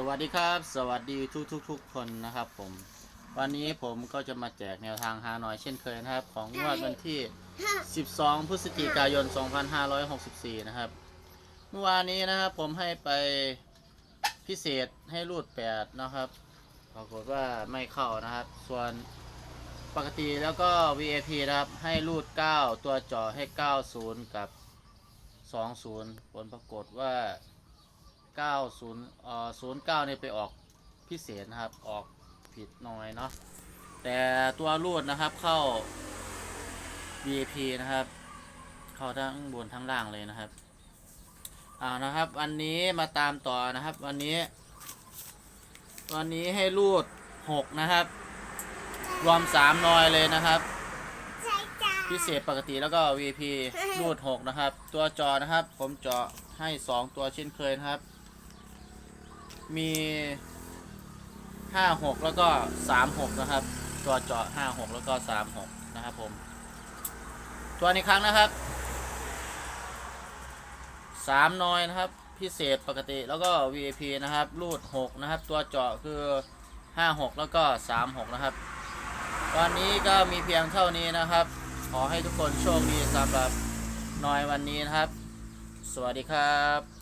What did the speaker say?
สวัสดีครับ สวัสดีทุกทุกทุกๆคนนะครับผม วันนี้ผมก็จะมาแจกแนวทางฮานอยเช่นเคยนะครับ ของงวดวันที่ 12 พฤศจิกายน 2564 นะครับ เมื่อวานนี้นะครับผมให้ไปพิเศษให้รูด 8 นะครับ ปรากฏว่าไม่เข้านะครับ ส่วนปกติแล้วก็ VAP นะครับ ให้รูด 9 ตัวเจาะให้ 90 กับ 20 ผลปรากฏว่า 90เอ่อ09เนี่ยไปออกพิเศษนะครับ ออกผิดหน่อยเนาะ แต่ตัวรูดนะครับเข้า VIP นะครับ เข้าทั้งบนทั้งล่างเลยนะครับอ่านะครับวันนี้มาตามต่อนะครับ วันนี้ วันนี้ให้รูด6นะครับ รวม3นอยเลยนะครับ พิเศษปกติแล้วก็ VP รูด6นะครับ ตัวจอนะครับ ผมเจาะให้2ตัวเช่นเคยนะครับ มี5 6แล้วก็3 6นะครับ ตัวเจาะ5 6แล้วก็3 6นะครับผมตัวนี้ครั้งนะครับ3นอยนะครับ พิเศษปกติแล้วก็ VIP นะครับรูด6นะครับ ตัวเจาะคือ5 6แล้วก็3 6นะครับวันนี้ก็มีเพียงเท่านี้นะครับ ขอให้ทุกคนโชคดีสำหรับนอยวันนี้นะครับ สวัสดีครับ